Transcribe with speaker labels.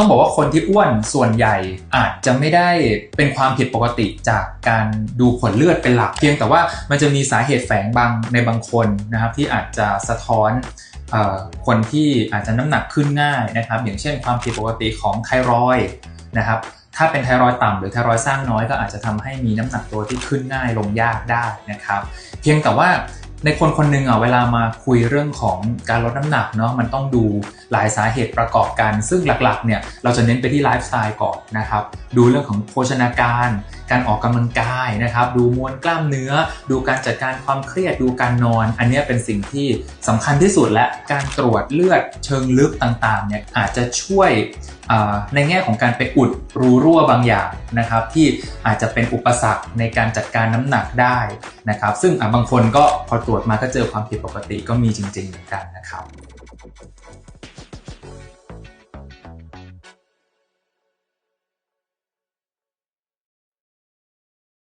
Speaker 1: ต้องบอกว่าคนที่อ้วนส่วนใหญ่อาจจะไม่ได้เป็นความผิดปกติจากการดูผลเลือดเป็นหลัก เพียงแต่ว่ามันจะมีสาเหตุแฝงบางในบางคนนะครับที่อาจจะสะท้อนอคนที่อาจจะน้ำหนักขึ้นง่ายนะครับ อย่างเช่นความผิดปกติของไทรอยนะครับถ้าเป็นไทรอยต่ำหรือไทรอยสร้างน้อยก็อาจจะทำให้มีน้ำหนักตัวที่ขึ้นง่ายลงยากได้นะครับ เพียงแต่ว่า ในคนคนหนึ่งอะเวลามาคุยเรื่องของการลดน้ำหนักเนาะมันต้องดูหลายสาเหตุประกอบกัน ซึ่งหลักๆเนี่ยเราจะเน้นไปที่ไลฟ์สไตล์ก่อนนะครับดูเรื่องของโภชนาการ การออกกำลังกายนะครับดูมวลกล้ามเนื้อ ดูการจัดการความเครียดดูการนอน อันนี้เป็นสิ่งที่สำคัญที่สุดและการตรวจเลือดเชิงลึกต่างๆเนี่ยอาจจะช่วย ในแง่ของการไปอุดรูรั่วบางอย่างนะครับ ที่อาจจะเป็นอุปสรรคในการจัดการน้ำหนักได้นะครับ ซึ่งบางคนก็พอตรวจมาก็เจอความผิดปกติก็มีจริงๆเหมือนกันนะครับ